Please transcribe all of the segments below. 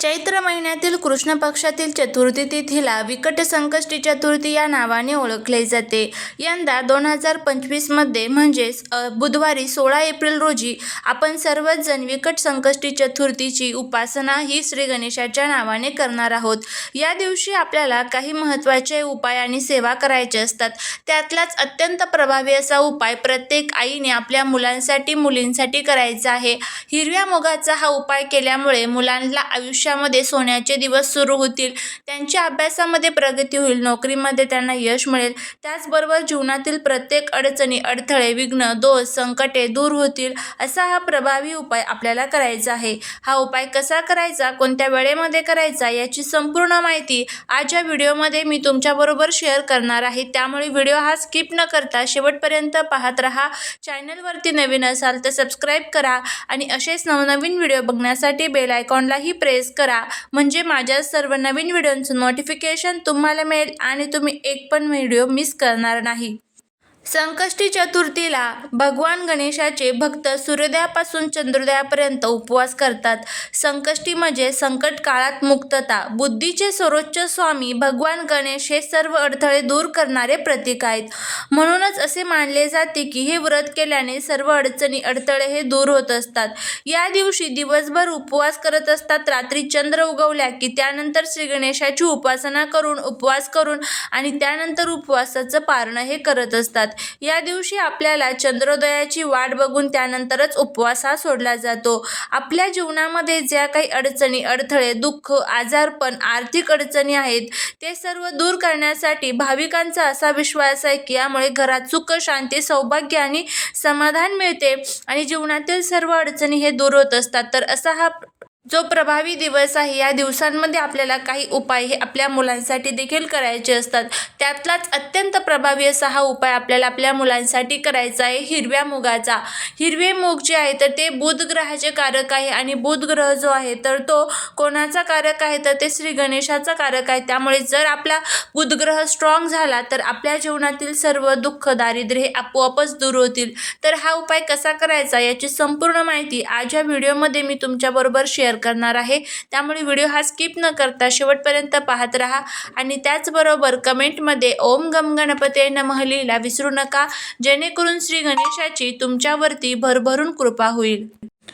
चैत्र महिन्यातील कृष्ण पक्षातील चतुर्थी तिथीला विकट संकष्टी चतुर्थी या नावाने ओळखले जाते. यंदा दोन हजार पंचवीसमध्ये म्हणजेच बुधवारी सोळा एप्रिल रोजी आपण सर्वच जण विकट संकष्टी चतुर्थीची उपासना ही श्री गणेशाच्या नावाने करणार आहोत. या दिवशी आपल्याला काही महत्त्वाचे उपाय आणि सेवा करायचे असतात. त्यातलाच अत्यंत प्रभावी असा उपाय प्रत्येक आईने आपल्या मुलांसाठी मुलींसाठी करायचा आहे. हिरव्या मुगाचा हा उपाय केल्यामुळे मुलांना भविष्यामध्ये सोन्याचे दिवस सुरू होतील. त्यांच्या अभ्यासामध्ये प्रगती होईल. नोकरीमध्ये त्यांना यश मिळेल. त्याचबरोबर जीवनातील प्रत्येक अडचणी अडथळे विघ्न दोष संकटे दूर होतील असा हा प्रभावी उपाय आपल्याला करायचा आहे. हा उपाय कसा करायचा कोणत्या वेळेमध्ये करायचा याची संपूर्ण माहिती आज या व्हिडिओमध्ये मी तुमच्याबरोबर शेअर करणार आहे. त्यामुळे व्हिडिओ हा स्किप न करता शेवटपर्यंत पाहत राहा. चॅनलवरती नवीन असाल तर सबस्क्राईब करा आणि असेच नवनवीन व्हिडिओ बघण्यासाठी बेल आयकॉनलाही प्रेस करा. म्हणजे माझ्या सर्व नवीन व्हिडिओंचं नोटिफिकेशन तुम्हाला मिळेल आणि तुम्ही एक पण व्हिडिओ मिस करणार नाही. संकष्टी चतुर्थीला भगवान गणेशाचे भक्त सूर्योदयापासून चंद्रोदयापर्यंत उपवास करतात. संकष्टी म्हणजे संकट काळात मुक्तता. बुद्धीचे सर्वोच्च स्वामी भगवान गणेश हे सर्व अडथळे दूर करणारे प्रतीक आहेत. म्हणूनच असे मानले जाते की हे व्रत केल्याने सर्व अडचणी अडथळे हे दूर होत असतात. या दिवशी दिवसभर उपवास करत असतात. रात्री चंद्र उगवल्या की त्यानंतर श्री गणेशाची उपासना करून उपवास करून आणि त्यानंतर उपवासाचं पारणं हे करत असतात. या दिवशी आपल्याला चंद्रोदयाची वाट बघून त्यानंतरच उपवास हा सोडला जातो. आपल्या जीवनामध्ये ज्या काही अडचणी अडथळे दुःख आजारपण आर्थिक अडचणी आहेत ते सर्व दूर करण्यासाठी भाविकांचा असा विश्वास आहे की यामुळे घरात सुख शांती सौभाग्य आणि समाधान मिळते आणि जीवनातील सर्व अडचणी हे दूर होत असतात. तर असा हा जो प्रभावी दिवस आहे या दिवसांमध्ये आपल्याला काही उपाय हे आपल्या मुलांसाठी देखील करायचे असतात. त्यातलाच अत्यंत प्रभावी असा हा उपाय आपल्याला आपल्या मुलांसाठी करायचा आहे हिरव्या मुगाचा. हिरवे मूग जे आहे तर ते बुध ग्रहाचे कारक आहे आणि बुध ग्रह जो आहे तर तो कोणाचा कारक आहे तर ते श्री गणेशाचा कारक आहे. त्यामुळे जर आपला बुध ग्रह स्ट्रॉंग झाला तर आपल्या जीवनातील सर्व दुःख दारिद्र्य हे आपोआपच दूर होतील. तर हा उपाय कसा करायचा याची संपूर्ण माहिती आज या व्हिडिओमध्ये मी तुमच्याबरोबर शेअर करणार आहे. त्यामुळे व्हिडिओ हा स्किप न करता शेवटपर्यंत पाहत राहा. आणि त्याचबरोबर कमेंटमध्ये ओम गम गणपते नमहलीला विसरू नका. जेणेकरून श्री गणेशाची तुमच्यावरती भरभरून कृपा होईल.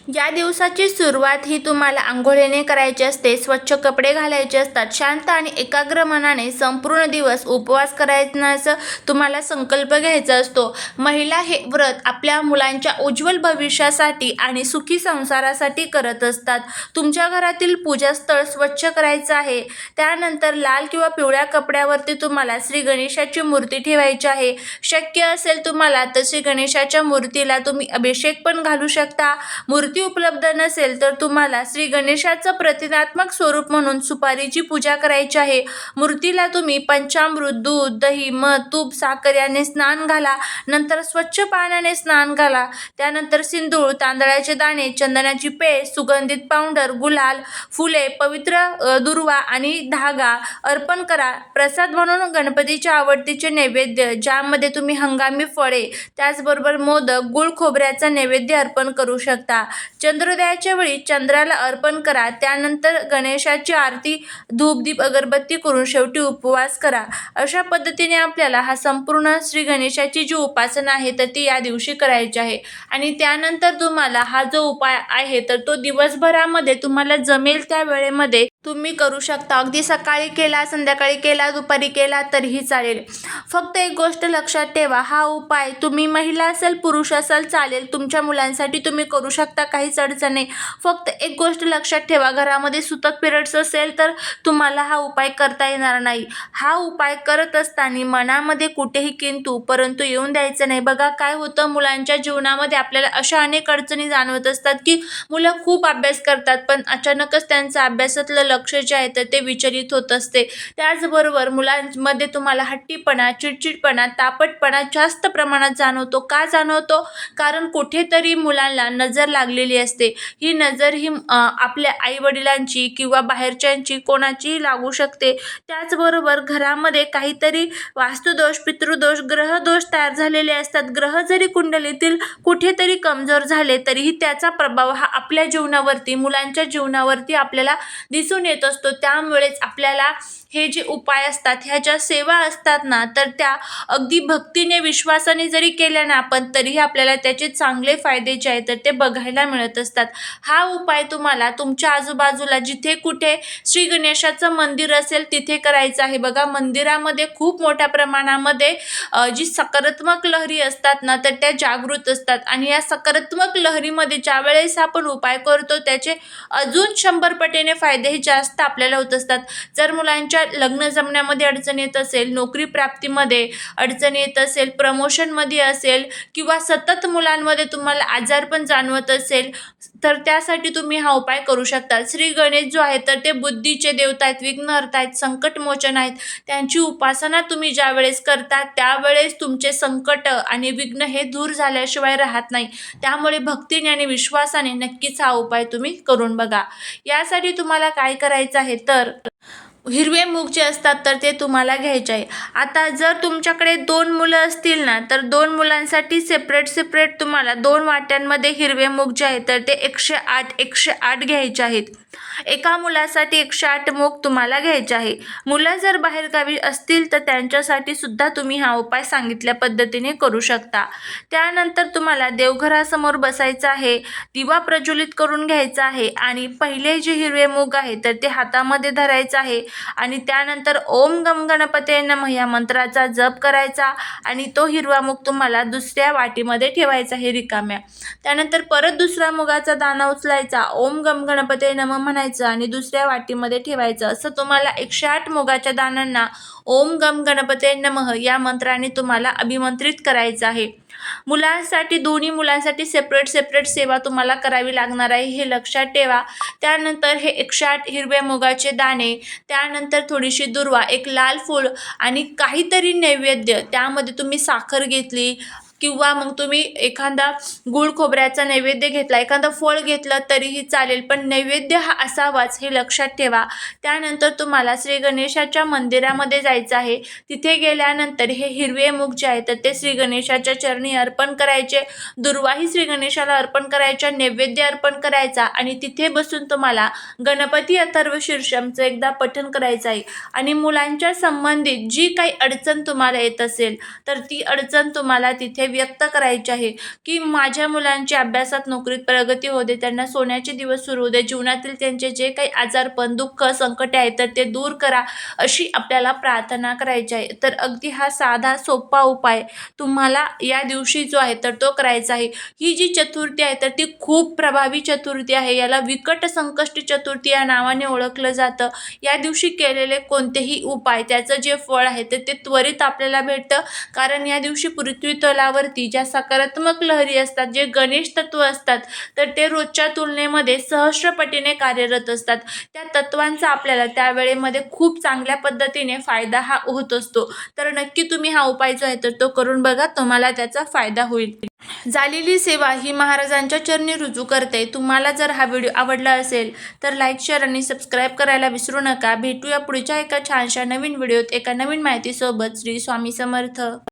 या दिवसाची सुरुवात ही तुम्हाला आंघोळीने करायची असते स्वच्छ कपडे घालायचे असतात शांत आणि एकाग्र मनाने संपूर्ण दिवस उपवास करायचा तुम्हाला संकल्प घ्यायचा असतो. महिला हे व्रत आपल्या मुलांच्या उज्ज्वल भविष्यासाठी आणि सुखी संसारासाठी करत असतात. तुमच्या घरातील पूजास्थळ स्वच्छ करायचं आहे. त्यानंतर लाल किंवा पिवळ्या कपड्यावरती तुम्हाला श्री गणेशाची मूर्ती ठेवायची आहे. शक्य असेल तुम्हाला तशी गणेशाच्या मूर्तीला तुम्ही अभिषेक पण घालू शकता. मूर्ती उपलब्ध नसेल तर तुम्हाला श्री गणेशाचं प्रतिनात्मक स्वरूप म्हणून सुपारीची पूजा करायची आहे. मूर्तीला तुम्ही पंचामृत दूध दही मध तूप साखर याने स्नान घाला. नंतर स्वच्छ पाण्याने स्नान घाला. त्यानंतर सिंदूर तांदळाचे दाणे चंदनाची पेस्ट सुगंधित पावडर गुलाल फुले पवित्र दुर्वा आणि धागा अर्पण करा. प्रसाद म्हणून गणपतीच्या आवडतीचे नैवेद्य ज्यामध्ये तुम्ही हंगामी फळे त्याचबरोबर मोदक गुळ खोबऱ्याचा नैवेद्य अर्पण करू शकता. चंद्रोदयाच्या वेळी चंद्राला अर्पण करा. त्यानंतर गणेशाची आरती धूपदीप अगरबत्ती करून शेवटी उपवास करा. अशा पद्धतीने आपल्याला हा संपूर्ण श्री गणेशाची जी उपासना आहे तर ती या दिवशी करायची आहे. आणि त्यानंतर तुम्हाला हा जो उपाय आहे तर तो दिवसभरामध्ये तुम्हाला जमेल त्या वेळेमध्ये तुम्ही करू शकता. अगदी सकाळी केला संध्याकाळी केला दुपारी केला तरीही चालेल. फक्त एक गोष्ट लक्षात ठेवा हा उपाय तुम्ही महिला असेल पुरुष असेल चालेल. तुमच्या मुलांसाठी तुम्ही करू शकता काहीच अडचण नाही. फक्त एक गोष्ट लक्षात ठेवा घरामध्ये सुतक पिरियड्स असेल तर तुम्हाला हा उपाय करता येणार नाही. हा उपाय करत असताना मनामध्ये कुठेही किंतू परंतु येऊन द्यायचं नाही. बघा काय होतं मुलांच्या जीवनामध्ये आपल्याला अशा अनेक अडचणी जाणवत असतात की मुलं खूप अभ्यास करतात पण अचानकच त्यांचं अभ्यासातलं लक्ष जे आहे तर ते विचलित होत असते. त्याचबरोबर मुलांमध्ये तुम्हाला हट्टीपणा चिडचिडपणा तापटपणा जास्त प्रमाणात जाणवतो. का जाणवतो? कारण कुठेतरी मुलांना नजर लागलेली असते. ही नजर ही आपल्या आईवडिलांची किंवा बाहेरच्यांची कोणाचीही लागू शकते. त्याचबरोबर घरामध्ये काहीतरी वास्तुदोष पितृदोष ग्रहदोष तयार झालेले असतात. ग्रह जरी कुंडलीतील कुठेतरी कमजोर झाले तरीही त्याचा प्रभाव हा आपल्या जीवनावरती मुलांच्या जीवनावरती आपल्याला दिसून दिसून येत असतो. त्यामुळेच आपल्याला हे जे उपाय असतात ह्या ज्या सेवा असतात ना तर त्या अगदी भक्तीने विश्वासाने जरी केल्या ना आपण तरीही आपल्याला त्याचे चांगले फायदे जे आहेत तर ते बघायला मिळत असतात. हा उपाय तुम्हाला तुमच्या आजूबाजूला जिथे कुठे श्री गणेशाचं मंदिर असेल तिथे करायचं आहे. बघा मंदिरामध्ये खूप मोठ्या प्रमाणामध्ये जी सकारात्मक लहरी असतात ना तर त्या जागृत असतात. आणि या सकारात्मक लहरीमध्ये ज्यावेळेस आपण उपाय करतो त्याचे अजून शंभर पटीने फायदेही जास्त आपल्याला होत असतात. जर मुलांच्या लग्न जमण्यामध्ये अडचण येत असेल नोकरी प्राप्तीमध्ये अडचण येत असेल प्रमोशनमध्ये असेल किंवा सतत मुलांमध्ये तुम्हाला आजार पण जाणवत असेल तर त्यासाठी तुम्ही हा उपाय करू शकता. श्री गणेश जो आहे तर ते बुद्धीचे देवता आहेत विघ्नहर्ता आहेत संकटमोचन आहेत. त्यांची उपासना तुम्ही ज्या वेळेस करता त्यावेळेस तुमचे संकट आणि विघ्न हे दूर झाल्याशिवाय राहत नाही. त्यामुळे भक्तीने आणि विश्वासाने नक्कीच हा उपाय तुम्ही करून बघा. यासाठी तुम्हाला काय करायचं आहे तर? हिरवे मूग जे असतात तर ते तुम्हाला घ्यायचे आहे. आता जर तुमच्याकडे दोन मुलं असतील ना तर दोन मुलांसाठी सेपरेट सेपरेट तुम्हाला दोन वाट्यांमध्ये हिरवे मूग जे आहेत तर ते एकशे आठ एकशे आठ घ्यायचे आहेत. एका मुलासाठी एकशे आठ मूग तुम्हाला घ्यायचे आहे. मुलं जर बाहेरगावी असतील तर त्यांच्यासाठी सुद्धा तुम्ही हा उपाय सांगितल्या पद्धतीने करू शकता. त्यानंतर तुम्हाला देवघरासमोर बसायचं आहे दिवा प्रज्वलित करून घ्यायचा आहे आणि पहिले जे हिरवे मूग आहे तर ते हातामध्ये धरायचं आहे. आणि त्यानंतर ओम गम गणपते नम या मंत्राचा जप करायचा आणि तो हिरवा मूग तुम्हाला दुसऱ्या वाटीमध्ये ठेवायचा हे रिकाम्या. त्यानंतर परत दुसरा मुगाचा दाणा उचलायचा ओम गम गणपते नमः म्हणायचं आणि दुसऱ्या वाटीमध्ये ठेवायचं. असं तुम्हाला एकशे आठ मुगाच्या दानांना ओम गम गणपते नमः या मंत्राने तुम्हाला अभिमंत्रित करायचं आहे. मुलांसाठी दोन्ही मुलांसाठी सेपरेट सेपरेट सेवा तुम्हाला करावी लागणार आहे. हे लक्षात ठेवा. त्यानंतर हे एकशे आठ हिरव्या मुगाचे दाणे त्यानंतर थोडीशी दुर्वा एक लाल फूल आणि काहीतरी नैवेद्य. त्यामध्ये तुम्ही साखर घेतली किंवा मग तुम्ही एखादा गुळ खोबऱ्याचा नैवेद्य घेतला एखादं फळ घेतलं तरीही चालेल पण नैवेद्य हा असावाच हे लक्षात ठेवा. त्यानंतर तुम्हाला श्री गणेशाच्या मंदिरामध्ये जायचं आहे. तिथे गेल्यानंतर हे हिरवे मुख जे आहे तर ते श्री गणेशाच्या चरणी अर्पण करायचे. दुर्वाही श्री गणेशाला अर्पण करायच्या नैवेद्य अर्पण करायचा आणि तिथे बसून तुम्हाला गणपती अथर्व शीर्षमचं एकदा पठन करायचं आहे. आणि मुलांच्या संबंधित जी काही अडचण तुम्हाला येत असेल तर ती अडचण तुम्हाला तिथे व्यक्त करायची आहे की माझ्या मुलांची अभ्यासात नोकरीत प्रगती होऊ दे त्यांना सोन्याचे दिवस सुरू होते दे जीवनातील त्यांचे जे काही आजारपण दुःख संकटे आहेत तर ते दूर करा अशी आपल्याला प्रार्थना करायची आहे. तर अगदी हा साधा सोपा उपाय तुम्हाला या दिवशी जो आहे तर तो करायचा आहे. ही जी चतुर्थी आहे तर ती खूप प्रभावी चतुर्थी आहे. याला विकट संकष्टी चतुर्थी या नावाने ओळखलं जातं. या दिवशी केलेले कोणतेही उपाय त्याचं जे फळ आहे तर ते त्वरित आपल्याला भेटतं. कारण या दिवशी पृथ्वी तलावरती ज्या सकारात्मक लहरी असतात जे गणेश तत्व असतात तर ते रोजच्या तुलनेमध्ये सहस्रपटीने कार्यरत असतात. त्या तत्वांचा आपल्याला त्या वेळेमध्ये खूप चांगल्या पद्धतीने फायदा हा होत असतो. तर नक्की तुम्ही हा उपाय जो आहे तर तो करून बघा. तुम्हाला त्याचा फायदा होईल. झालेली सेवा ही महाराजांच्या चरणी रुजू करते. तुम्हाला जर हा व्हिडिओ आवडला असेल तर लाईक शेअर आणि सबस्क्राईब करायला विसरू नका. भेटूया पुढच्या एका छानशा नवीन व्हिडिओत एका नवीन माहितीसोबत. श्री स्वामी समर्थ.